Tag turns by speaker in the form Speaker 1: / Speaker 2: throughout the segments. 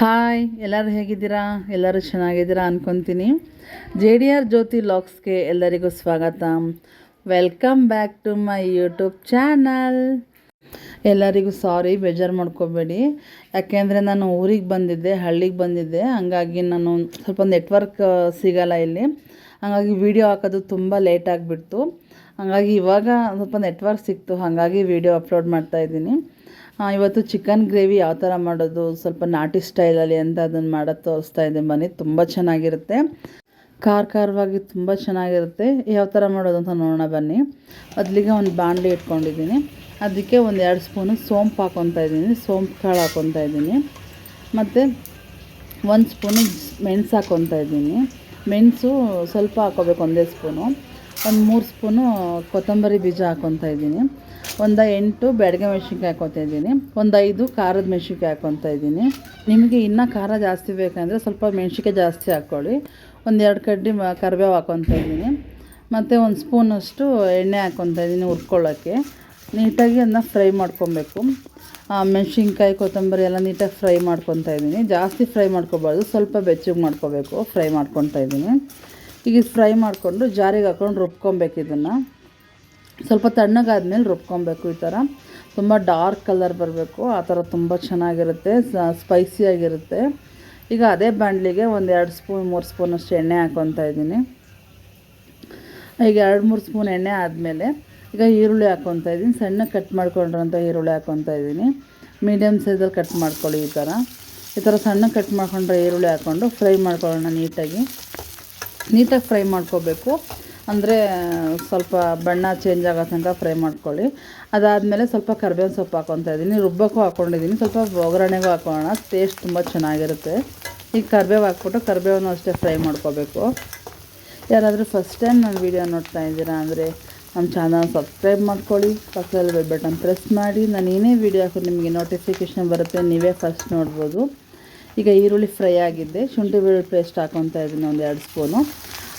Speaker 1: Hi ಎಲ್ಲರೂ ಹೇಗಿದ್ದೀರಾ? ಎಲ್ಲರೂ ಚೆನ್ನಾಗಿದ್ದೀರಾ ಅಂದ್ಕೊತೀನಿ ಜೆ ಡಿ ಆರ್ ಜ್ಯೋತಿ ಲಾಕ್ಸ್ಗೆ ಎಲ್ಲರಿಗೂ ಸ್ವಾಗತ. Welcome back to my YouTube channel ಎಲ್ಲರಿಗೂ ಸಾರಿ ಬೇಜಾರು ಮಾಡ್ಕೋಬೇಡಿ. ಯಾಕೆಂದರೆ ನಾನು ಊರಿಗೆ ಬಂದಿದ್ದೆ, ಹಳ್ಳಿಗೆ ಬಂದಿದ್ದೆ. ಹಾಗಾಗಿ ನಾನು ಸ್ವಲ್ಪ ನೆಟ್ವರ್ಕ್ ಸಿಗಲ್ಲ ಇಲ್ಲಿ. ಹಾಗಾಗಿ ವಿಡಿಯೋ ಹಾಕೋದು ತುಂಬ ಲೇಟ್ ಆಗಿಬಿಡ್ತು. ಹಾಗಾಗಿ ಇವಾಗ ಸ್ವಲ್ಪ ನೆಟ್ವರ್ಕ್ ಸಿಕ್ತು, ಹಾಗಾಗಿ ವಿಡಿಯೋ ಅಪ್ಲೋಡ್ ಮಾಡ್ತಾ ಇದ್ದೀನಿ. ಇವತ್ತು ಚಿಕನ್ ಗ್ರೇವಿ ಯಾವ ಥರ ಮಾಡೋದು, ಸ್ವಲ್ಪ ನಾಟಿ ಸ್ಟೈಲಲ್ಲಿ ಅಂತ ಅದನ್ನು ಮಾಡೋದು ತೋರಿಸ್ತಾ ಇದ್ದೆ ಬನ್ನಿ, ತುಂಬ ಚೆನ್ನಾಗಿರುತ್ತೆ. ಖಾರ ಖಾರವಾಗಿ ತುಂಬ ಚೆನ್ನಾಗಿರುತ್ತೆ. ಯಾವ ಥರ ಮಾಡೋದು ಅಂತ ನೋಡೋಣ ಬನ್ನಿ. ಮೊದಲಿಗೆ ಒಂದು ಬಾಣಲಿ ಇಟ್ಕೊಂಡಿದ್ದೀನಿ. ಅದಕ್ಕೆ ಒಂದು ಎರಡು ಸ್ಪೂನು ಸೋಂಪು ಹಾಕ್ಕೊತಾ ಇದ್ದೀನಿ, ಸೋಂಪು ಕಾಳು ಹಾಕ್ಕೊತಾ ಇದ್ದೀನಿ. ಮತ್ತು ಒಂದು ಸ್ಪೂನು ಮೆಣಸು ಹಾಕ್ಕೊತಾ ಇದ್ದೀನಿ. ಮೆಣಸು ಸ್ವಲ್ಪ ಹಾಕ್ಕೋಬೇಕು ಒಂದೇ ಸ್ಪೂನು. ಒಂದು ಮೂರು ಸ್ಪೂನು ಕೊತ್ತಂಬರಿ ಬೀಜ ಹಾಕ್ಕೊತಾ ಇದ್ದೀನಿ. ಒಂದು ಎಂಟು ಬೆಳಗ್ಗೆ ಮೆಣಸಿನ್ಕಾಯಿ ಹಾಕ್ಕೊತಾ ಇದ್ದೀನಿ. ಒಂದು ಐದು ಖಾರದ ಮೆಣಸಿನ್ಕಾಯಿ ಹಾಕ್ಕೊತಾ ಇದ್ದೀನಿ. ನಿಮಗೆ ಇನ್ನೂ ಖಾರ ಜಾಸ್ತಿ ಬೇಕಂದರೆ ಸ್ವಲ್ಪ ಮೆಣಸಿನ್ಕಾಯಿ ಜಾಸ್ತಿ ಹಾಕ್ಕೊಳ್ಳಿ ಒಂದು ಎರಡು ಕಡ್ಡಿ ಕರಿಬೇವು ಹಾಕ್ಕೊತಾ ಇದ್ದೀನಿ. ಮತ್ತು ಒಂದು ಸ್ಪೂನಷ್ಟು ಎಣ್ಣೆ ಹಾಕ್ಕೊತಾ ಇದ್ದೀನಿ ಹುರ್ಕೊಳ್ಳೋಕ್ಕೆ ನೀಟಾಗಿ ಅದನ್ನ ಫ್ರೈ ಮಾಡ್ಕೊಬೇಕು. ಮೆಣಸಿನ್ಕಾಯಿ, ಕೊತ್ತಂಬರಿ ಎಲ್ಲ ನೀಟಾಗಿ ಫ್ರೈ ಮಾಡ್ಕೊತಾ ಇದ್ದೀನಿ. ಜಾಸ್ತಿ ಫ್ರೈ ಮಾಡ್ಕೋಬಾರ್ದು, ಸ್ವಲ್ಪ ಬೆಚ್ಚಗೆ ಮಾಡ್ಕೋಬೇಕು, ಫ್ರೈ ಮಾಡ್ಕೊತಾ ಇದ್ದೀನಿ. ಈಗ ಫ್ರೈ ಮಾಡಿಕೊಂಡು ಜಾರಿಗೆ ಹಾಕ್ಕೊಂಡು ರುಬ್ಕೊಬೇಕು ಇದನ್ನು. ಸ್ವಲ್ಪ ತಣ್ಣಗಾದ್ಮೇಲೆ ರುಬ್ಕೊಬೇಕು ಈ ಥರ. ತುಂಬ ಡಾರ್ಕ್ ಕಲರ್ ಬರಬೇಕು. ಆ ಥರ ತುಂಬ ಚೆನ್ನಾಗಿರುತ್ತೆ. ಸ್ಪೈಸಿಯಾಗಿರುತ್ತೆ ಈಗ ಅದೇ ಬಾಣಲಿಗೆ ಒಂದು ಎರಡು ಸ್ಪೂನ್, ಮೂರು ಸ್ಪೂನಷ್ಟು ಎಣ್ಣೆ ಹಾಕ್ಕೊತಾ ಇದ್ದೀನಿ. ಈಗ ಎರಡು, ಮೂರು ಸ್ಪೂನ್ ಎಣ್ಣೆ ಆದಮೇಲೆ ಈಗ ಈರುಳ್ಳಿ ಹಾಕ್ಕೊತಾ ಇದ್ದೀನಿ. ಸಣ್ಣ ಕಟ್ ಮಾಡ್ಕೊಂಡಿರೋಂಥ ಈರುಳ್ಳಿ ಹಾಕ್ಕೊತಾ ಇದ್ದೀನಿ. ಮೀಡಿಯಮ್ ಸೈಜಲ್ಲಿ ಕಟ್ ಮಾಡ್ಕೊಳ್ಳಿ ಈ ಥರ. ಈ ಥರ ಸಣ್ಣ ಕಟ್ ಮಾಡ್ಕೊಂಡ್ರೆ ಈರುಳ್ಳಿ ಹಾಕ್ಕೊಂಡು ಫ್ರೈ ಮಾಡ್ಕೊಳ್ಳೋಣ ನೀಟಾಗಿ. ನೀಟಾಗಿ ಫ್ರೈ ಮಾಡ್ಕೋಬೇಕು. ಅಂದರೆ ಸ್ವಲ್ಪ ಬಣ್ಣ ಚೇಂಜ್ ಆಗೋ ತನಕ ಫ್ರೈ ಮಾಡ್ಕೊಳ್ಳಿ. ಅದಾದಮೇಲೆ ಸ್ವಲ್ಪ ಕರ್ಬೇವಿನ ಸೊಪ್ಪು ಹಾಕ್ಕೊತಾ ಇದ್ದೀನಿ. ರುಬ್ಬಕ್ಕೂ ಹಾಕ್ಕೊಂಡಿದ್ದೀನಿ. ಸ್ವಲ್ಪ ಒಗ್ಗರಣೆಗೂ ಹಾಕೋಣ. ಟೇಸ್ಟ್ ತುಂಬ ಚೆನ್ನಾಗಿರುತ್ತೆ. ಈಗ ಕರ್ಬೇವು ಹಾಕ್ಬಿಟ್ಟು ಕರ್ಬೇವನ್ನು ಅಷ್ಟೇ ಫ್ರೈ ಮಾಡ್ಕೋಬೇಕು. ಯಾರಾದರೂ ಫಸ್ಟ್ ಟೈಮ್ ನನ್ನ ವೀಡಿಯೋ ನೋಡ್ತಾ ಇದ್ದೀರಾ ಅಂದರೆ ನಮ್ಮ ಚಾನಲ್ ಸಬ್ಸ್ಕ್ರೈಬ್ ಮಾಡ್ಕೊಳ್ಳಿ. ಪಕ್ಕದಲ್ಲಿ ಬೆಲ್ ಬಟನ್ ಪ್ರೆಸ್ ಮಾಡಿ. ನಾನು ಏನೇ ವೀಡಿಯೋ ಹಾಕೋದು ನಿಮಗೆ ನೋಟಿಫಿಕೇಷನ್ ಬರುತ್ತೆ. ನೀವೇ ಫಸ್ಟ್ ನೋಡ್ಬೋದು. ಈಗ ಈರುಳ್ಳಿ ಫ್ರೈ ಆಗಿದ್ದೆ. ಶುಂಠಿ ಬೆಳ್ಳುಳ್ಳಿ ಪೇಸ್ಟ್ ಹಾಕೊತ ಇದ್ದೀನಿ, ಒಂದು ಎರಡು ಸ್ಪೂನು.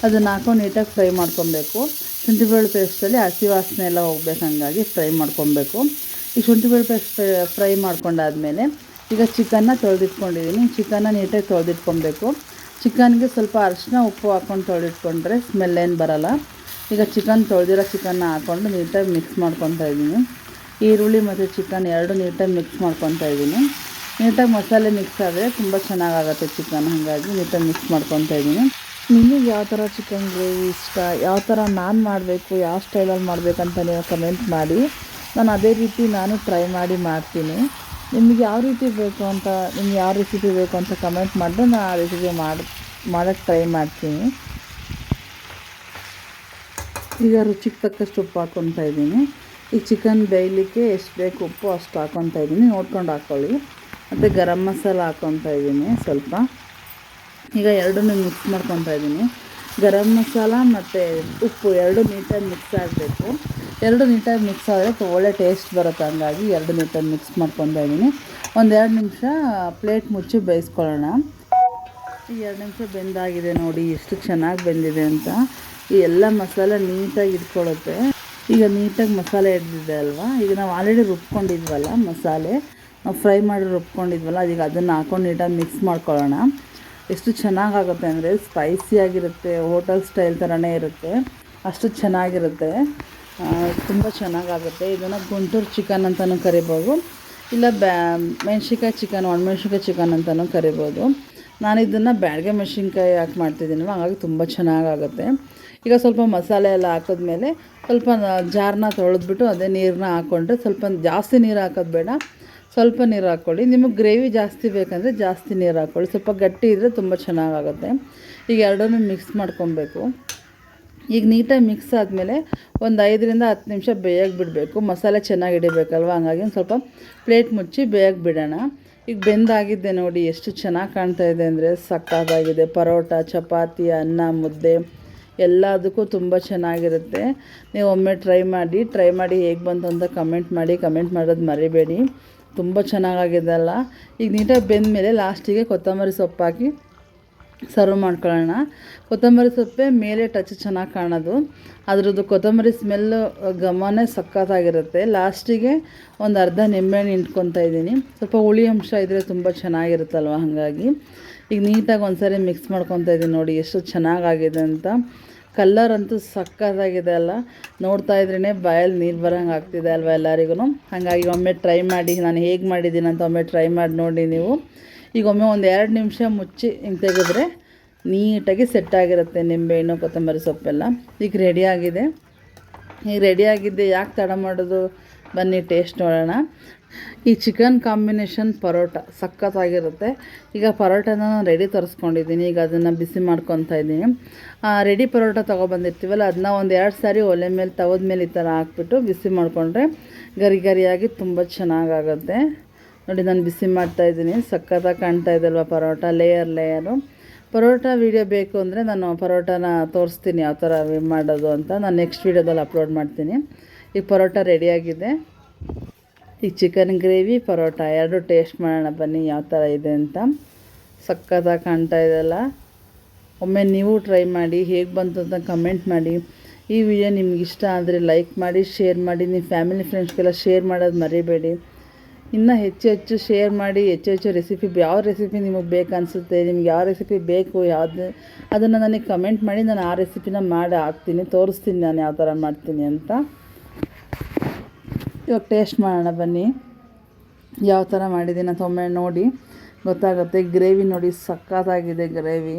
Speaker 1: ಅದನ್ನು ಹಾಕೊಂಡು ನೀಟಾಗಿ ಫ್ರೈ ಮಾಡ್ಕೊಬೇಕು ಶುಂಠಿ ಬೆಳ್ಳುಳ್ಳಿ ಪೇಸ್ಟಲ್ಲಿ ಹಸಿ ವಾಸನೆ ಎಲ್ಲ ಹೋಗ್ಬೇಕು ಹಂಗಾಗಿ ಫ್ರೈ ಮಾಡ್ಕೊಬೇಕು ಈ ಶುಂಠಿ ಬೆಳ್ಳುಳ್ಳಿ ಪೇಸ್ಟ್ ಫ್ರೈ ಮಾಡ್ಕೊಂಡಾದ್ಮೇಲೆ ಈಗ ಚಿಕನ್ನ ತೊಳೆದಿಟ್ಕೊಂಡಿದ್ದೀನಿ ಚಿಕನ್ನ ನೀಟಾಗಿ ತೊಳೆದಿಟ್ಕೊಬೇಕು ಚಿಕನ್ಗೆ ಸ್ವಲ್ಪ ಅರಿಶಿನ ಉಪ್ಪು ಹಾಕ್ಕೊಂಡು ತೊಳೆದಿಟ್ಕೊಂಡ್ರೆ ಸ್ಮೆಲ್ ಏನು ಬರೋಲ್ಲ. ಈಗ ಚಿಕನ್ ತೊಳೆದಿರೋ ಚಿಕನ್ನ ಹಾಕ್ಕೊಂಡು ನೀಟಾಗಿ ಮಿಕ್ಸ್ ಮಾಡ್ಕೊತಾ ಇದ್ದೀನಿ. ಈರುಳ್ಳಿ ಮತ್ತು ಚಿಕನ್ ಎರಡು ನೀಟಾಗಿ ಮಿಕ್ಸ್ ಮಾಡ್ಕೊತಾ ಇದ್ದೀನಿ. ನೀಟಾಗಿ ಮಸಾಲೆ ಮಿಕ್ಸ್ ಆದರೆ ತುಂಬ ಚೆನ್ನಾಗಾಗತ್ತೆ ಚಿಕನ್ ಹಾಗಾಗಿ ನೀಟಾಗಿ ಮಿಕ್ಸ್ ಮಾಡ್ಕೊತಾ ಇದ್ದೀನಿ. ನಿಮಗೆ ಯಾವ ಥರ ಚಿಕನ್ ಗ್ರೇವಿ ಇಷ್ಟ? ಯಾವ ಥರ ನಾನು ಮಾಡಬೇಕು? ಯಾವ ಸ್ಟೈಲಲ್ಲಿ ಮಾಡಬೇಕಂತ ನೀವು ಕಮೆಂಟ್ ಮಾಡಿ. ನಾನು ಅದೇ ರೀತಿ ನಾನು ಟ್ರೈ ಮಾಡಿ ಮಾಡ್ತೀನಿ. ನಿಮಗೆ ಯಾವ ರೀತಿ ಬೇಕು ಅಂತ, ನಿಮ್ಗೆ ಯಾವ ರೆಸಿಪಿ ಬೇಕು ಅಂತ ಕಮೆಂಟ್ ಮಾಡಿದ್ರೆ ನಾನು ಆ ರೆಸಿಪಿ ಮಾಡಿ ಮಾಡೋಕ್ಕೆ ಟ್ರೈ ಮಾಡ್ತೀನಿ. ಈಗ ರುಚಿಗೆ ತಕ್ಕಷ್ಟು ಉಪ್ಪು ಹಾಕ್ಕೊತಾ ಇದ್ದೀನಿ. ಈ ಚಿಕನ್ ಬೇಯಲಿಕ್ಕೆ ಎಷ್ಟು ಬೇಕು ಉಪ್ಪು ಅಷ್ಟು ಹಾಕ್ಕೊತಾ ಇದ್ದೀನಿ. ನೋಡ್ಕೊಂಡು ಹಾಕ್ಕೊಳ್ಳಿ ಮತ್ತು ಗರಂ ಮಸಾಲ ಹಾಕ್ಕೊತಾ ಇದ್ದೀನಿ ಸ್ವಲ್ಪ. ಈಗ ಎರಡನ್ನೂ ಮಿಕ್ಸ್ ಮಾಡ್ಕೊತಾ ಇದ್ದೀನಿ. ಗರಂ ಮಸಾಲ ಮತ್ತು ಉಪ್ಪು ಎರಡು ನೀಟಾಗಿ ಮಿಕ್ಸ್ ಆಗಬೇಕು. ಎರಡು ನೀಟಾಗಿ ಮಿಕ್ಸ್ ಆದರೆ ಒಳ್ಳೆ ಟೇಸ್ಟ್ ಬರುತ್ತೆ ಹಂಗಾಗಿ ಎರಡು ನೀಟಾಗಿ ಮಿಕ್ಸ್ ಮಾಡ್ಕೊತಾ ಇದ್ದೀನಿ. ಒಂದೆರಡು ನಿಮಿಷ ಪ್ಲೇಟ್ ಮುಚ್ಚಿ ಬೇಯಿಸ್ಕೊಳ್ಳೋಣ. ಈ ಎರಡು ನಿಮಿಷ ಬೆಂದಾಗಿದೆ ನೋಡಿ, ಎಷ್ಟು ಚೆನ್ನಾಗಿ ಬೆಂದಿದೆ ಅಂತ. ಈ ಎಲ್ಲ ಮಸಾಲೆ ನೀಟಾಗಿ ಇಟ್ಕೊಳ್ಳುತ್ತೆ. ಈಗ ನೀಟಾಗಿ ಮಸಾಲೆ ಹಿಡ್ದಿದೆ ಅಲ್ವಾ? ಈಗ ನಾವು ಆಲ್ರೆಡಿ ರುಬ್ಕೊಂಡಿದ್ವಲ್ಲ ಮಸಾಲೆ. ನಾವು ಫ್ರೈ ಮಾಡಿ ರುಬ್ಕೊಂಡಿದ್ವಲ್ಲ, ಅದೀಗ ಅದನ್ನು ಹಾಕೊಂಡು ನೀಟಾಗಿ ಮಿಕ್ಸ್ ಮಾಡ್ಕೊಳ್ಳೋಣ. ಎಷ್ಟು ಚೆನ್ನಾಗಾಗುತ್ತೆ ಅಂದರೆ ಸ್ಪೈಸಿಯಾಗಿರುತ್ತೆ ಹೋಟೆಲ್ ಸ್ಟೈಲ್ ಥರನೇ ಇರುತ್ತೆ. ಅಷ್ಟು ಚೆನ್ನಾಗಿರುತ್ತೆ. ತುಂಬ ಚೆನ್ನಾಗಾಗುತ್ತೆ. ಇದನ್ನು ಗುಂಟೂರು ಚಿಕನ್ ಅಂತಲೂ ಕರಿಬೋದು. ಇಲ್ಲ ಬ್ಯಾ, ಮೆಣ್ಸಿನ್ಕಾಯಿ ಚಿಕನ್, ಒಣಮೆಣ್ಸಿನ್ಕಾಯಿ ಚಿಕನ್ ಅಂತಲೂ ಕರಿಬೋದು. ನಾನು ಇದನ್ನು ಬ್ಯಾಡಿಗೆ ಮೆಣಸಿನ್ಕಾಯಿ ಹಾಕಿ ಮಾಡ್ತಿದ್ದೀನಲ್ಲ ಹಾಗಾಗಿ ತುಂಬ ಚೆನ್ನಾಗಾಗುತ್ತೆ. ಈಗ ಸ್ವಲ್ಪ ಮಸಾಲೆ ಎಲ್ಲ ಹಾಕಿದ್ಮೇಲೆ ಸ್ವಲ್ಪ ಜಾರನ್ನ ತೊಳೆದ್ಬಿಟ್ಟು ಅದೇ ನೀರನ್ನ ಹಾಕ್ಕೊಂಡ್ರೆ ಸ್ವಲ್ಪ ಜಾಸ್ತಿ ನೀರು ಹಾಕೋದು ಬೇಡ. ಸ್ವಲ್ಪ ನೀರು ಹಾಕ್ಕೊಳ್ಳಿ. ನಿಮಗೆ ಗ್ರೇವಿ ಜಾಸ್ತಿ ಬೇಕಂದರೆ ಜಾಸ್ತಿ ನೀರು ಹಾಕ್ಕೊಳ್ಳಿ. ಸ್ವಲ್ಪ ಗಟ್ಟಿ ಇದ್ದರೆ ತುಂಬ ಚೆನ್ನಾಗಾಗುತ್ತೆ. ಈಗ ಎರಡನ್ನೂ ಮಿಕ್ಸ್ ಮಾಡ್ಕೊಬೇಕು. ಈಗ ನೀಟಾಗಿ ಮಿಕ್ಸ್ ಆದಮೇಲೆ ಒಂದು ಐದರಿಂದ ಹತ್ತು ನಿಮಿಷ ಬೇಯಕ್ಕೆ ಬಿಡಬೇಕು. ಮಸಾಲೆ ಚೆನ್ನಾಗಿ ಹಿಡಿಬೇಕಲ್ವ? ಹಂಗಾಗಿ ಒಂದು ಸ್ವಲ್ಪ ಪ್ಲೇಟ್ ಮುಚ್ಚಿ ಬೇಯಕ್ಕೆ ಬಿಡೋಣ. ಈಗ ಬೆಂದಾಗಿದ್ದೆ ನೋಡಿ, ಎಷ್ಟು ಚೆನ್ನಾಗಿ ಕಾಣ್ತಾ ಇದೆ ಅಂದರೆ ಸಕ್ಕತ್ತಾಗಿದೆ ಪರೋಟ, ಚಪಾತಿ, ಅನ್ನ, ಮುದ್ದೆ. ಎಲ್ಲದಕ್ಕೂ ತುಂಬ ಚೆನ್ನಾಗಿರುತ್ತೆ. ನೀವು ಒಮ್ಮೆ ಟ್ರೈ ಮಾಡಿ ಟ್ರೈ ಮಾಡಿ ಹೇಗೆ ಬಂತು ಅಂತ ಕಮೆಂಟ್ ಮಾಡಿ ಕಮೆಂಟ್ ಮಾಡೋದು ಮರಿಬೇಡಿ. ತುಂಬ ಚೆನ್ನಾಗಾಗಿದೆ ಅಲ್ಲ. ಈಗ ನೀಟಾಗಿ ಬೆಂದ ಮೇಲೆ ಲಾಸ್ಟಿಗೆ ಕೊತ್ತಂಬರಿ ಸೊಪ್ಪು ಹಾಕಿ ಸರ್ವ್ ಮಾಡ್ಕೊಳ್ಳೋಣ. ಕೊತ್ತಂಬರಿ ಸೊಪ್ಪೆ ಮೇಲೆ ಟಚ್ ಚೆನ್ನಾಗಿ ಕಾಣೋದು. ಅದರದ್ದು ಕೊತ್ತಂಬರಿ ಸ್ಮೆಲ್ಲು ಘಮನೇ ಸಖತ್ತಾಗಿರುತ್ತೆ. ಲಾಸ್ಟಿಗೆ ಒಂದು ಅರ್ಧ ನಿಂಬೆಹಣ್ಣು ಇಟ್ಕೊತಾ ಇದ್ದೀನಿ. ಸ್ವಲ್ಪ ಹುಳಿ ಅಂಶ ಇದ್ದರೆ ತುಂಬ ಚೆನ್ನಾಗಿರುತ್ತಲ್ವ ಹಾಗಾಗಿ. ಈಗ ನೀಟಾಗಿ ಒಂದ್ಸರಿ ಮಿಕ್ಸ್ ಮಾಡ್ಕೊತಾ ಇದ್ದೀನಿ ನೋಡಿ ಎಷ್ಟು ಚೆನ್ನಾಗಾಗಿದೆ ಅಂತ. ಕಲ್ಲರ್ ಅಂತೂ ಸಕ್ಕತ್ತಾಗಿದೆ ಅಲ್ಲ. ನೋಡ್ತಾ ಇದ್ರೇ ಬಾಯಲ್ಲಿ ನೀರು ಬರೋಂಗೆ ಆಗ್ತಿದೆ ಅಲ್ವಾ ಎಲ್ಲರಿಗೂ ಹಾಗಾಗಿ ಒಮ್ಮೆ ಟ್ರೈ ಮಾಡಿ, ನಾನು ಹೇಗೆ ಮಾಡಿದ್ದೀನಿ ಅಂತ ಒಮ್ಮೆ ಟ್ರೈ ಮಾಡಿ ನೋಡಿ ನೀವು. ಈಗ ಒಮ್ಮೆ ಒಂದು ಎರಡು ನಿಮಿಷ ಮುಚ್ಚಿ ಹಿಂಗೆ ತೆಗೆದ್ರೆ ನೀಟಾಗಿ ಸೆಟ್ ಆಗಿರುತ್ತೆ ನಿಂಬೆಹಣ್ಣು ಕೊತ್ತಂಬರಿ ಸೊಪ್ಪೆಲ್ಲ. ಈಗ ರೆಡಿಯಾಗಿದೆ ಈಗ ರೆಡಿಯಾಗಿದ್ದೆ ಯಾಕೆ ತಡ ಮಾಡೋದು? ಬನ್ನಿ ಟೇಸ್ಟ್ ನೋಡೋಣ. ಈ ಚಿಕನ್ ಕಾಂಬಿನೇಷನ್ ಪರೋಟ ಸಖತ್ತಾಗಿರುತ್ತೆ. ಈಗ ಪರೋಟನ ರೆಡಿ ತರಿಸ್ಕೊಂಡಿದ್ದೀನಿ. ಈಗ ಅದನ್ನು ಬಿಸಿ ಮಾಡ್ಕೊತಾ ಇದ್ದೀನಿ. ರೆಡಿ ಪರೋಟ ತೊಗೊಬಂದಿರ್ತೀವಲ್ಲ ಅದನ್ನ ಒಂದು ಎರಡು ಸಾರಿ ಒಲೆ ಮೇಲೆ ತವದ ಮೇಲೆ ಈ ಥರ ಹಾಕ್ಬಿಟ್ಟು ಬಿಸಿ ಮಾಡಿಕೊಂಡ್ರೆ ಗರಿ ಗರಿಯಾಗಿ ತುಂಬ ಚೆನ್ನಾಗಾಗುತ್ತೆ. ನೋಡಿ, ನಾನು ಬಿಸಿ ಮಾಡ್ತಾಯಿದ್ದೀನಿ ಸಖತ್ತಾಗಿ ಕಾಣ್ತಾ ಇದಲ್ವ ಪರೋಟ? ಲೇಯರ್ ಲೇಯರು ಪರೋಟ ವೀಡಿಯೋ ಬೇಕು ಅಂದರೆ ನಾನು ಪರೋಟನ ತೋರಿಸ್ತೀನಿ ಯಾವ ಥರ ಮಾಡೋದು ಅಂತ. ನಾನು ನೆಕ್ಸ್ಟ್ ವೀಡಿಯೋದಲ್ಲಿ ಅಪ್ಲೋಡ್ ಮಾಡ್ತೀನಿ. ಈಗ ಪರೋಟ ರೆಡಿಯಾಗಿದೆ ಈಗ ಚಿಕನ್ ಗ್ರೇವಿ ಪರೋಟ, ಎರಡು ಟೇಸ್ಟ್ ಮಾಡೋಣ ಬನ್ನಿ ಯಾವ ಥರ ಇದೆ ಅಂತ. ಸಖತ್ತಾಗಿ ಕಾಣ್ತಾ ಇದೆಲ್ಲ ಒಮ್ಮೆ ನೀವು ಟ್ರೈ ಮಾಡಿ ಹೇಗೆ ಬಂತು ಅಂತ ಕಮೆಂಟ್ ಮಾಡಿ. ಈ ವಿಡಿಯೋ ನಿಮ್ಗೆ ಇಷ್ಟ ಆದರೆ ಲೈಕ್ ಮಾಡಿ ಶೇರ್ ಮಾಡಿ, ನಿಮ್ಮ ಫ್ಯಾಮಿಲಿ ಫ್ರೆಂಡ್ಸ್ಗೆಲ್ಲ ಶೇರ್ ಮಾಡೋದು ಮರಿಬೇಡಿ. ಇನ್ನು ಹೆಚ್ಚು ಹೆಚ್ಚು ಶೇರ್ ಮಾಡಿ, ಹೆಚ್ಚು ಹೆಚ್ಚು ರೆಸಿಪಿ ಯಾವ ರೆಸಿಪಿ ನಿಮಗೆ ಬೇಕು ನಿಮ್ಗೆ ಯಾವ ರೆಸಿಪಿ ಬೇಕು, ಯಾವುದು ಅದನ್ನು ನನಗೆ ಕಮೆಂಟ್ ಮಾಡಿ, ನಾನು ಆ ರೆಸಿಪಿನ ಮಾಡಿ ಹಾಕ್ತೀನಿ, ತೋರಿಸ್ತೀನಿ ನಾನು ಯಾವ ಥರ ಮಾಡ್ತೀನಿ ಅಂತ. ಇವಾಗ ಟೇಸ್ಟ್ ಮಾಡೋಣ ಬನ್ನಿ. ಯಾವ ಥರ ಮಾಡಿದ್ದೀನಿ ಅಂತ ಒಮ್ಮೆ ನೋಡಿ. ಗೊತ್ತಾಗುತ್ತೆ, ಗ್ರೇವಿ ನೋಡಿ ಸಕ್ಕತ್ತಾಗಿದೆ ಗ್ರೇವಿ.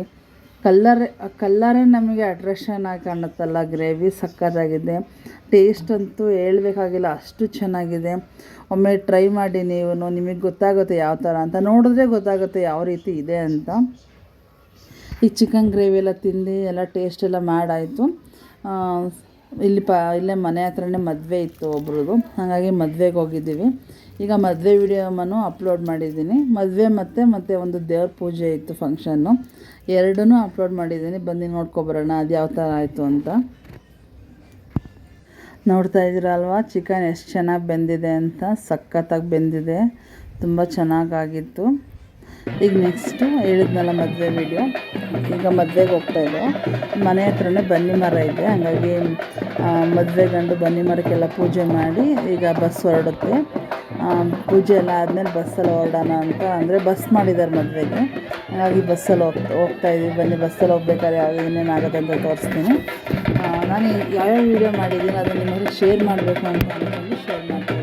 Speaker 1: ಕಲ್ಲರೇ ಕಲ್ಲರೇ ನಮಗೆ ಅಟ್ರಾಕ್ಷನ್ ಆಗಿ ಕಾಣುತ್ತಲ್ಲ, ಗ್ರೇವಿ ಸಕ್ಕತ್ತಾಗಿದೆ ಟೇಸ್ಟ್ ಅಂತೂ ಹೇಳಬೇಕಾಗಿಲ್ಲ, ಅಷ್ಟು ಚೆನ್ನಾಗಿದೆ. ಒಮ್ಮೆ ಟ್ರೈ ಮಾಡಿ ನೀವು ನಿಮಗೆ ಗೊತ್ತಾಗುತ್ತೆ ಯಾವ ಥರ ಅಂತ. ನೋಡಿದ್ರೆ ಗೊತ್ತಾಗುತ್ತೆ ಯಾವ ರೀತಿ ಇದೆ ಅಂತ. ಈ ಚಿಕನ್ ಗ್ರೇವಿ ಎಲ್ಲ ತಿಂದು ಎಲ್ಲ ಟೇಸ್ಟ್ ಎಲ್ಲ ಮಾಡಾಯಿತು. ಇಲ್ಲಿ ಪ, ಇಲ್ಲೇ ಮನೆ ಹತ್ರನೇ ಮದುವೆ ಇತ್ತು ಒಬ್ರದ್ದು ಹಾಗಾಗಿ ಮದುವೆಗೆ ಹೋಗಿದ್ದೀವಿ. ಈಗ ಮದುವೆ ವಿಡಿಯೋವನ್ನು ಅಪ್ಲೋಡ್ ಮಾಡಿದ್ದೀನಿ. ಮದುವೆ ಮತ್ತು ಮತ್ತು ಒಂದು ದೇವ್ರ ಪೂಜೆ ಇತ್ತು ಫಂಕ್ಷನ್ನು ಎರಡೂ ಅಪ್ಲೋಡ್ ಮಾಡಿದ್ದೀನಿ. ಬಂದು ನೋಡ್ಕೊಬರೋಣ ಅದು ಯಾವ ಥರ ಆಯಿತು ಅಂತ. ನೋಡ್ತಾ ಇದ್ದೀರಲ್ವಾ? ಚಿಕನ್ ಎಷ್ಟು ಚೆನ್ನಾಗಿ ಬೆಂದಿದೆ ಅಂತ. ಸಖತ್ತಾಗಿ ಬೆಂದಿದೆ. ತುಂಬ ಚೆನ್ನಾಗಾಗಿತ್ತು ಈಗ ನೆಕ್ಸ್ಟು ಹೇಳಿದ್ನಲ್ಲ ಮದುವೆ ವೀಡಿಯೋ ಈಗ ಮದುವೆಗೆ ಹೋಗ್ತಾಯಿದ್ದೆ ಮನೆ ಹತ್ರನೇ ಬನ್ನಿ ಮರ ಇದೆ. ಹಾಗಾಗಿ ಮದುವೆ ಗಂಡು ಬನ್ನಿ ಮರಕ್ಕೆಲ್ಲ ಪೂಜೆ ಮಾಡಿ ಈಗ ಬಸ್ ಹೊರಡುತ್ತೆ. ಪೂಜೆ ಎಲ್ಲ ಆದಮೇಲೆ ಬಸ್ಸಲ್ಲಿ ಹೊರಡೋಣ ಅಂತ ಅಂದರೆ ಬಸ್ ಮಾಡಿದ್ದಾರೆ ಮದುವೆಗೆ. ಹಾಗಾಗಿ ಬಸ್ಸಲ್ಲಿ ಹೋಗ್ತಾ ಹೋಗ್ತಾಯಿದ್ದೀವಿ ಬನ್ನಿ ಬಸ್ಸಲ್ಲಿ ಹೋಗ್ಬೇಕಾದ್ರೆ ಯಾವ ಏನೇನು ಆಗುತ್ತೆ ಅಂತ ತೋರಿಸ್ತೀನಿ. ನಾನು ಯಾವ್ಯಾವ ವೀಡಿಯೋ ಮಾಡಿದ್ದೀನಿ ಅದನ್ನು ನಿಮಗೆ ಶೇರ್ ಮಾಡಬೇಕು ಅಂತ ಅಂದ್ಕೊಂಡು ಶೇರ್ ಮಾಡ್ತಾಯಿದ್ದೀನಿ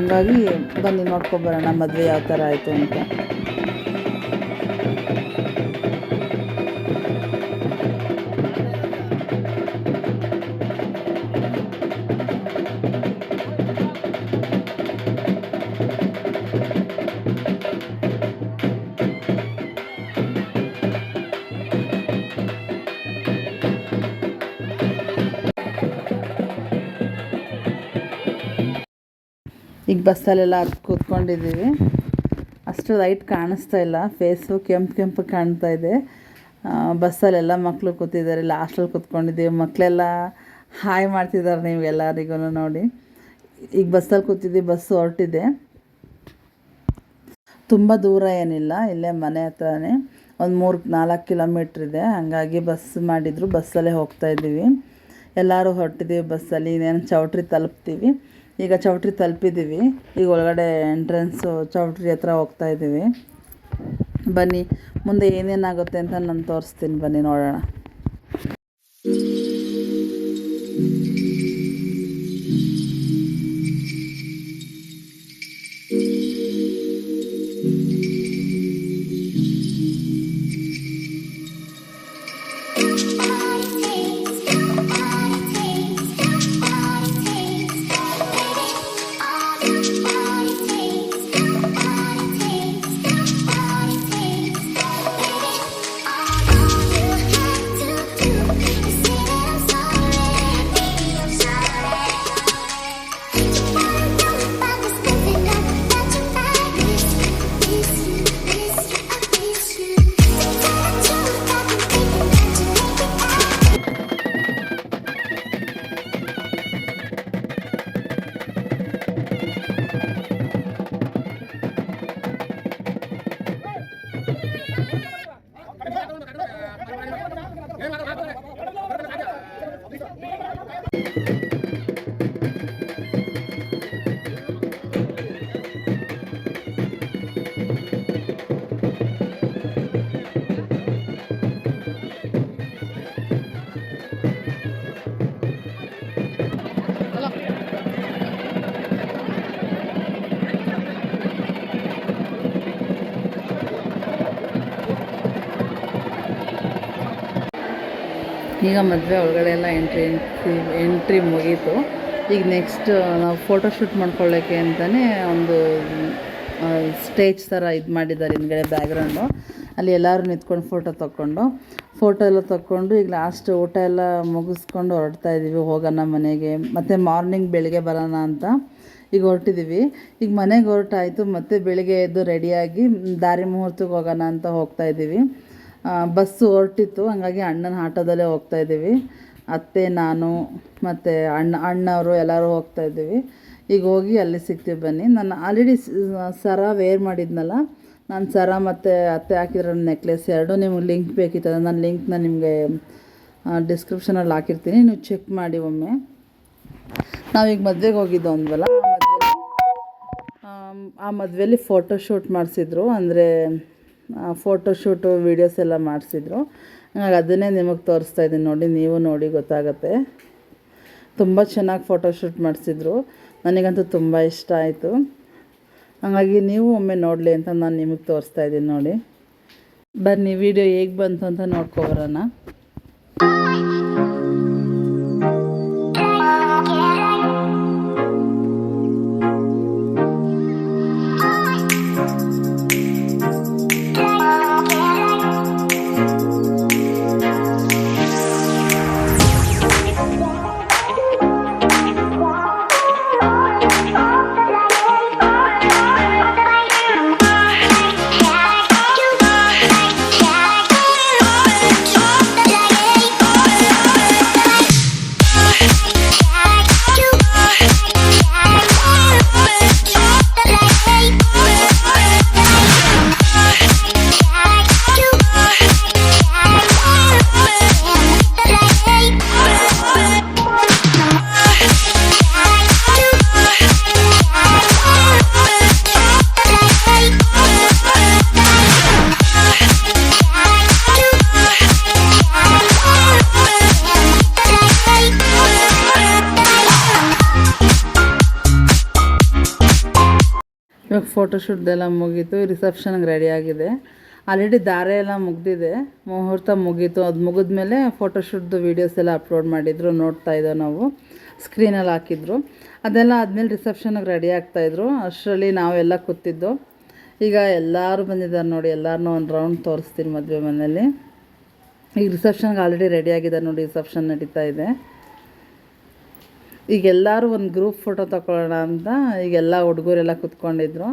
Speaker 1: ಹಂಗಾಗಿ ಬನ್ನಿ ನೋಡ್ಕೊಬರೋಣ ಮದುವೆ ಯಾವ ಥರ ಆಯಿತು ಅಂತ. ಈಗ ಬಸ್ಸಲ್ಲೆಲ್ಲ ಕೂತ್ಕೊಂಡಿದ್ದೀವಿ. ಅಷ್ಟು ಲೈಟ್ ಕಾಣಿಸ್ತಾ ಇಲ್ಲ. ಫೇಸು ಕೆಂಪು ಕೆಂಪು ಕಾಣ್ತಾ ಇದೆ. ಬಸ್ಸಲ್ಲೆಲ್ಲ ಮಕ್ಕಳು ಕೂತಿದ್ದಾರೆ. ಲಾಸ್ಟಲ್ಲಿ ಕೂತ್ಕೊಂಡಿದ್ದೀವಿ. ಮಕ್ಕಳೆಲ್ಲ ಹಾಯ್ ಮಾಡ್ತಿದ್ದಾರೆ ನೀವು ಎಲ್ಲರಿಗೂ ನೋಡಿ. ಈಗ ಬಸ್ಸಲ್ಲಿ ಕೂತಿದ್ದೀವಿ. ಬಸ್ಸು ಹೊರಟಿದೆ. ತುಂಬ ದೂರ ಏನಿಲ್ಲ. ಇಲ್ಲೇ ಮನೆ ಹತ್ರನೇ. ಒಂದು ಮೂರು, ನಾಲ್ಕು ಕಿಲೋಮೀಟ್ರ್ ಇದೆ. ಹಾಗಾಗಿ ಬಸ್ ಮಾಡಿದ್ರು. ಬಸ್ಸಲ್ಲೇ ಹೋಗ್ತಾ ಇದ್ದೀವಿ. ಎಲ್ಲರೂ ಹೊರಟಿದ್ದೀವಿ ಬಸ್ಸಲ್ಲಿ ಇನ್ನೇನು ಚೌಟ್ರಿ ತಲುಪ್ತೀವಿ. ಈಗ ಚೌಟ್ರಿ ತಲುಪಿದ್ದೀವಿ. ಈಗ ಒಳಗಡೆ ಎಂಟ್ರೆನ್ಸು ಚೌಟ್ರಿ ಹತ್ರ ಹೋಗ್ತಾ ಇದ್ದೀವಿ. ಬನ್ನಿ, ಮುಂದೆ ಏನೇನಾಗುತ್ತೆ ಅಂತ ನಾನು ತೋರಿಸ್ತೀನಿ. ಬನ್ನಿ ನೋಡೋಣ. Thank you. ಈಗ ಮದುವೆ ಒಳಗಡೆ ಎಲ್ಲ ಎಂಟ್ರಿ ಎಂಟ್ರಿ ಎಂಟ್ರಿ ಮುಗೀತು. ಈಗ ನೆಕ್ಸ್ಟ್ ನಾವು ಫೋಟೋಶೂಟ್ ಮಾಡ್ಕೊಳ್ಳೋಕ್ಕೆ ಅಂತಲೇ ಒಂದು ಸ್ಟೇಜ್ ಥರ ಇದು ಮಾಡಿದ್ದಾರೆ ಹಿಂದ್ಗಡೆ ಬ್ಯಾಗ್ರೌಂಡು ಅಲ್ಲಿ ಎಲ್ಲರೂ ನಿಂತ್ಕೊಂಡು ಫೋಟೋ ತಕ್ಕೊಂಡು ಫೋಟೋ ಎಲ್ಲ ತಕ್ಕೊಂಡು ಈಗ ಲಾಸ್ಟ್ ಊಟ ಎಲ್ಲ ಮುಗಿಸ್ಕೊಂಡು ಹೊರಡ್ತಾ ಇದ್ದೀವಿ ಹೋಗೋಣ ಮನೆಗೆ. ಮತ್ತು ಮಾರ್ನಿಂಗ್ ಬೆಳಿಗ್ಗೆ ಬರೋಣ ಅಂತ ಈಗ ಹೊರಟಿದ್ದೀವಿ ಈಗ ಮನೆಗೆ ಹೊರಟಾಯಿತು, ಮತ್ತು ಬೆಳಿಗ್ಗೆ ಎದ್ದು ರೆಡಿಯಾಗಿ ದಾರಿ ಮುಹೂರ್ತಕ್ಕೆ ಹೋಗೋಣ ಅಂತ ಹೋಗ್ತಾ ಇದ್ದೀವಿ ಬಸ್ಸು ಹೊರಟಿತ್ತು, ಹಂಗಾಗಿ ಅಣ್ಣನ ಆಟೋದಲ್ಲೇ ಹೋಗ್ತಾ ಇದ್ದೀವಿ. ಅತ್ತೆ, ನಾನು ಮತ್ತು ಅಣ್ಣ, ಅಣ್ಣವರು ಎಲ್ಲರೂ ಹೋಗ್ತಾ ಇದ್ದೀವಿ. ಈಗ ಹೋಗಿ ಅಲ್ಲಿ ಸಿಗ್ತೀವಿ ಬನ್ನಿ. ನಾನು ಆಲ್ರೆಡಿ ಸರ ವೇರ್ ಮಾಡಿದ್ನಲ್ಲ, ನಾನು ಸರ ಮತ್ತು ಅತ್ತೆ ಹಾಕಿರೋ ನೆಕ್ಲೆಸ್ ಎರಡು ನಿಮ್ಗೆ ಲಿಂಕ್ ಬೇಕಿತ್ತು. ನಾನು ಲಿಂಕ್ನ ನಿಮಗೆ ಡಿಸ್ಕ್ರಿಪ್ಷನಲ್ಲಿ ಹಾಕಿರ್ತೀನಿ. ನೀವು ಚೆಕ್ ಮಾಡಿ ಒಮ್ಮೆ. ನಾವೀಗ ಮದುವೆಗೆ ಹೋಗಿದ್ದು ಅಂದ್ವಲ್ಲ, ಆ ಮದುವೆಯಲ್ಲಿ ಫೋಟೋ ಶೂಟ್ ಮಾಡಿಸಿದ್ರು. ಅಂದರೆ ಫೋಟೋಶೂಟು ವೀಡಿಯೋಸ್ ಎಲ್ಲ ಮಾಡಿಸಿದ್ರು. ಹಾಗಾಗಿ ಅದನ್ನೇ ನಿಮಗೆ ತೋರಿಸ್ತಾ ಇದ್ದೀನಿ. ನೋಡಿ, ನೀವು ನೋಡಿ, ಗೊತ್ತಾಗತ್ತೆ. ತುಂಬ ಚೆನ್ನಾಗಿ ಫೋಟೋಶೂಟ್ ಮಾಡಿಸಿದ್ರು. ನನಗಂತೂ ತುಂಬ ಇಷ್ಟ ಆಯಿತು. ಹಾಗಾಗಿ ನೀವು ಒಮ್ಮೆ ನೋಡಲಿ ಅಂತ ನಾನು ನಿಮಗೆ ತೋರಿಸ್ತಾ ಇದ್ದೀನಿ. ನೋಡಿ. ಬನ್ನಿ ವಿಡಿಯೋ ಹೇಗೆ ಬಂತು ಅಂತ ನೋಡ್ಕೊಬರೋಣ ಇವಾಗ ಫೋಟೋಶೂಟ್ದೆಲ್ಲ ಮುಗೀತು ರಿಸೆಪ್ಷನ್ಗೆ ರೆಡಿ ಆಗಿದೆ. ಆಲ್ರೆಡಿ ದಾರೆ ಎಲ್ಲ ಮುಗ್ದಿದೆ. ಮುಹೂರ್ತ ಮುಗೀತು. ಅದು ಮುಗಿದ್ಮೇಲೆ ಫೋಟೋಶೂಟ್ದು ವೀಡಿಯೋಸ್ ಎಲ್ಲ ಅಪ್ಲೋಡ್ ಮಾಡಿದ್ರು, ನೋಡ್ತಾ ಇದ್ದೋ ನಾವು. ಸ್ಕ್ರೀನಲ್ಲಿ ಹಾಕಿದ್ರು. ಅದೆಲ್ಲ ಆದಮೇಲೆ ರಿಸೆಪ್ಷನ್ಗೆ ರೆಡಿ ಆಗ್ತಾಯಿದ್ರು ಅಷ್ಟರಲ್ಲಿ ನಾವೆಲ್ಲ ಕೂತಿದ್ದು. ಈಗ ಎಲ್ಲರೂ ಬಂದಿದ್ದಾರೆ ನೋಡಿ ಎಲ್ಲರನ್ನೂ ಒಂದು ರೌಂಡ್ ತೋರಿಸ್ತೀನಿ ಮದುವೆ ಮನೇಲಿ ಈಗ ರಿಸೆಪ್ಷನ್ಗೆ ಆಲ್ರೆಡಿ ರೆಡಿ ಆಗಿದ್ದಾರೆ ನೋಡಿ ರಿಸೆಪ್ಷನ್ ನಡೀತಾ ಇದೆ. ಈಗ ಎಲ್ಲರೂ ಒಂದು ಗ್ರೂಪ್ ಫೋಟೋ ತಗೊಳ್ಳೋಣ ಅಂತ ಈಗೆಲ್ಲ ಹುಡುಗರೆಲ್ಲ ಕುತ್ಕೊಂಡಿದ್ರು.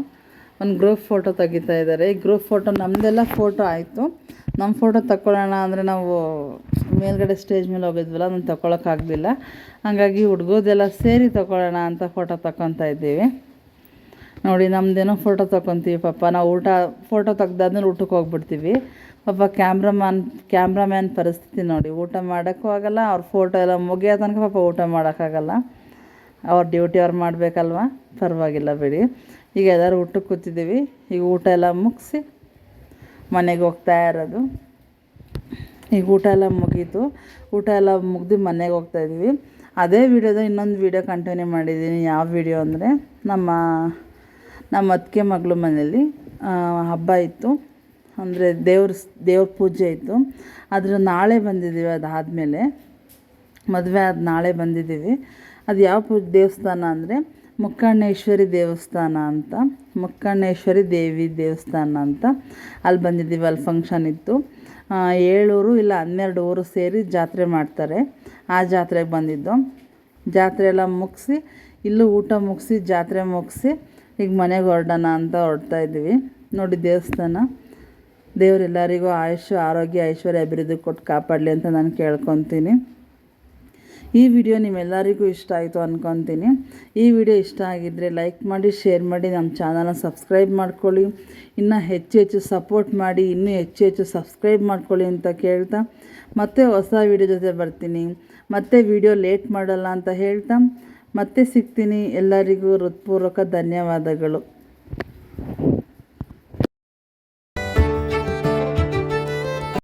Speaker 1: ಒಂದು ಗ್ರೂಪ್ ಫೋಟೋ ತೆಗಿತಾ ಇದ್ದಾರೆ ಈ ಗ್ರೂಪ್ ಫೋಟೋ ನಮ್ಮದೆಲ್ಲ ಫೋಟೋ ಆಯಿತು. ನಮ್ಮ ಫೋಟೋ ತಗೊಳ್ಳೋಣ ಅಂದರೆ ನಾವು ಮೇಲ್ಗಡೆ ಸ್ಟೇಜ್ ಮೇಲೆ ಹೋಗಿದ್ವಲ್ಲ, ಅದನ್ನು ತಗೊಳಕ್ಕಾಗಲಿಲ್ಲ ಹಾಗಾಗಿ ಹುಡುಗದೆಲ್ಲ ಸೇರಿ ತಗೊಳ್ಳೋಣ ಅಂತ ಫೋಟೋ ತಗೊತಾ ಇದ್ದೀವಿ. ನೋಡಿ ನಮ್ಮದೇನೋ ಫೋಟೋ ತಗೊತೀವಿ ಪಾಪ. ನಾವು ಊಟ ಫೋಟೋ ತೆಗ್ದಾದ್ಮೇಲೆ ಊಟಕ್ಕೆ ಹೋಗ್ಬಿಡ್ತೀವಿ. ಪಾಪ ಕ್ಯಾಮ್ರಾಮ್ಯಾನ್ ಕ್ಯಾಮ್ರಾಮ್ಯಾನ್ ಪರಿಸ್ಥಿತಿ ನೋಡಿ. ಊಟ ಮಾಡೋಕ್ಕೂ ಆಗಲ್ಲ, ಅವ್ರ ಫೋಟೋ ಎಲ್ಲ ಮುಗಿಯೋ ತನಕ ಪಾಪ ಊಟ ಮಾಡೋಕ್ಕಾಗಲ್ಲ. ಅವ್ರ ಡ್ಯೂಟಿ ಅವ್ರು ಮಾಡಬೇಕಲ್ವ? ಪರವಾಗಿಲ್ಲ ಬಿಡಿ. ಈಗ ಎಲ್ಲರೂ ಊಟಕ್ಕೆ ಕೂತಿದ್ದೀವಿ. ಈಗ ಊಟ ಎಲ್ಲ ಮುಗಿಸಿ ಮನೆಗೆ ಹೋಗ್ತಾ ಇರೋದು. ಈಗ ಊಟ ಎಲ್ಲ ಮುಗೀತು. ಊಟ ಎಲ್ಲ ಮುಗ್ದು ಮನೆಗೆ ಹೋಗ್ತಾ ಇದ್ದೀವಿ. ಅದೇ ವಿಡಿಯೋದ ಇನ್ನೊಂದು ವಿಡಿಯೋ ಕಂಟಿನ್ಯೂ ಮಾಡಿದ್ದೀನಿ. ಯಾವ ವಿಡಿಯೋ ಅಂದರೆ ನಮ್ಮ ನಮ್ಮ ಅತ್ತಿಗೆ ಮಗಳು ಮನೇಲಿ ಹಬ್ಬ ಇತ್ತು. ಅಂದರೆ ದೇವ್ರ ದೇವ್ರ ಪೂಜೆ ಇತ್ತು. ಆದರೆ ನಾಳೆ ಬಂದಿದ್ದೀವಿ ಅದಾದಮೇಲೆ. ಮದುವೆ ಆದ ನಾಳೆ ಬಂದಿದ್ದೀವಿ ಅದು ಯಾವ ಪೂ, ದೇವಸ್ಥಾನ ಅಂದರೆ ಮುಕ್ಕಣ್ಣೇಶ್ವರಿ ದೇವಸ್ಥಾನ ಅಂತ. ಮುಕ್ಕಣ್ಣೇಶ್ವರಿ ದೇವಿ ದೇವಸ್ಥಾನ ಅಂತ ಅಲ್ಲಿ ಬಂದಿದ್ದೀವಿ ಅಲ್ಲಿ ಫಂಕ್ಷನ್ ಇತ್ತು. ಏಳೂರು ಇಲ್ಲ ಹನ್ನೆರಡು ಊರು ಸೇರಿ ಜಾತ್ರೆ ಮಾಡ್ತಾರೆ. ಆ ಜಾತ್ರೆಗೆ ಬಂದಿದ್ದು. ಜಾತ್ರೆ ಎಲ್ಲ ಮುಗಿಸಿ, ಇಲ್ಲೂ ಊಟ ಮುಗಿಸಿ, ಜಾತ್ರೆ ಮುಗಿಸಿ, ಈಗ ಮನೆಗೆ ಹೊರಡೋಣ ಅಂತ ಹೊರಡ್ತಾ ಇದ್ದೀವಿ ನೋಡಿ ದೇವಸ್ಥಾನ. ದೇವರೆಲ್ಲರಿಗೂ ಆಯುಷ್, ಆರೋಗ್ಯ, ಐಶ್ವರ್ಯ, ಅಭಿವೃದ್ಧಿ ಕೊಟ್ಟು ಕಾಪಾಡಲಿ ಅಂತ ನಾನು ಕೇಳ್ಕೊತೀನಿ. ಈ ವಿಡಿಯೋ ನಿಮ್ಮೆಲ್ಲರಿಗೂ ಇಷ್ಟ ಆಯಿತು ಅಂದ್ಕೊತೀನಿ ಈ ವಿಡಿಯೋ ಇಷ್ಟ ಆಗಿದ್ದರೆ ಲೈಕ್ ಮಾಡಿ, ಶೇರ್ ಮಾಡಿ, ನಮ್ಮ ಚಾನಲನ್ನ ಸಬ್ಸ್ಕ್ರೈಬ್ ಮಾಡ್ಕೊಳ್ಳಿ. ಇನ್ನು ಹೆಚ್ಚು ಹೆಚ್ಚು ಸಪೋರ್ಟ್ ಮಾಡಿ, ಇನ್ನೂ ಹೆಚ್ಚು ಹೆಚ್ಚು ಸಬ್ಸ್ಕ್ರೈಬ್ ಮಾಡ್ಕೊಳ್ಳಿ ಅಂತ ಕೇಳ್ತಾ, ಮತ್ತೆ ಹೊಸ ವಿಡಿಯೋ ಜೊತೆ ಬರ್ತೀನಿ. ಮತ್ತೆ ವಿಡಿಯೋ ಲೇಟ್ ಮಾಡಲ್ಲ ಅಂತ ಹೇಳ್ತಾ, ಮತ್ತೆ ಸಿಗ್ತೀನಿ. ಎಲ್ಲರಿಗೂ ಹೃತ್ಪೂರ್ವಕ ಧನ್ಯವಾದಗಳು.